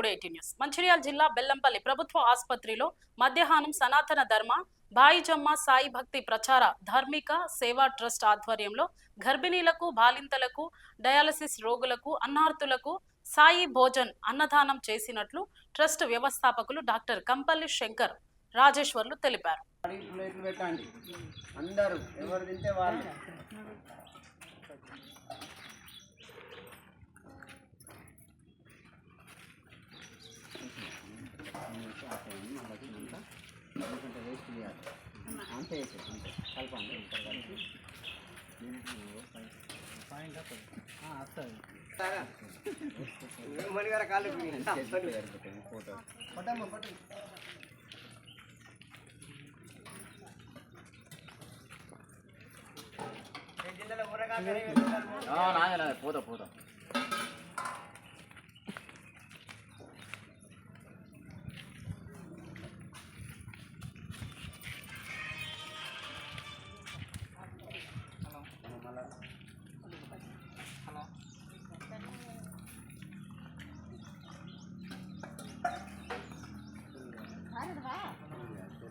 Today eighty news Mancherial జిల్లా బెల్లంపల్లి ప్రభుత్వ ఆసుపత్రిలో మధ్యాహ్నం సనాతన ధర్మ భాయిజమ్మ సాయి భక్తి ప్రచార ధార్మిక సేవా ట్రస్ట్ ఆధ్వర్యంలో గర్భిణీలకు బాలింతలకు డయాలసిస్ రోగులకు అన్నార్థులకు సాయి భోజన్ అన్నదానం చేసినట్లు ట్రస్ట్ వ్యవస్థాపకులు డాక్టర్ కంపల్లి శంకర్ రాజేశ్వర్లు తెలిపారు. అందరూ ఎవరు తింటే వాళ్ళు. అంతే అంతే కలపండి కలిపి మణిగార కాళ్ళు ఫోటో పట్టమ్మ పట్టు నాగలే పోతా పోతా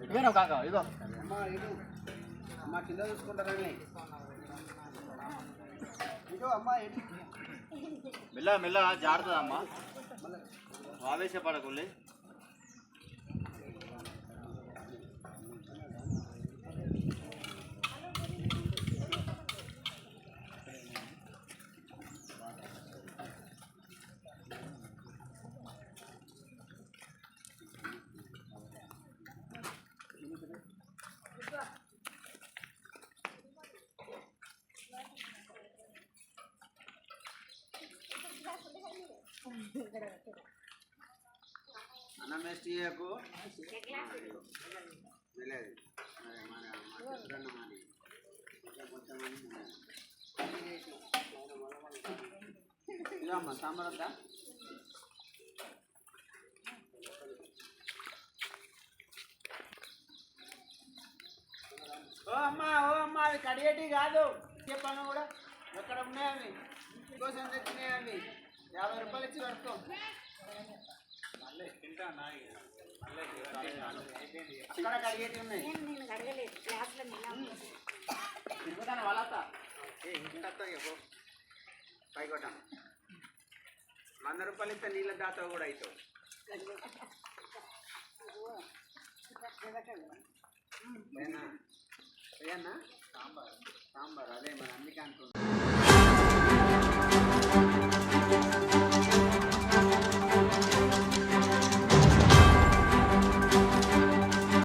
ఇవేనా కాక ఇదో. అమ్మ కింద చూసుకుంటారండి మెల్ల మెల్ల జారుతుందమ్మా ఆవేశపడకుండా అన్నం వేస్ట్ చేయకు వెళ్ళేది మరి మన మన చిత్రాన్న మాది. కొంచెం కొంచెం అని ఉన్నది. ఇదిగో అమ్మ సాంబార్ వద్దా ఓ అమ్మ ఓ అమ్మ అవి కడిగేటి కాదు చెప్పాను కూడా ఎక్కడ ఉన్నాయవి కోసం తెచ్చినాయవి యాభై రూపాయలు ఇచ్చి కడుకో అక్కడ కడిగేటి ఉన్నాయి. తిరుగుతాను వాళ్ళ పైకొట్టాం వంద రూపాయలు ఇస్తే నీళ్ళ దాతావు కూడా అవుతావు. సాంబార్. సాంబార్ అదే మరి అందుకే అంటున్నా.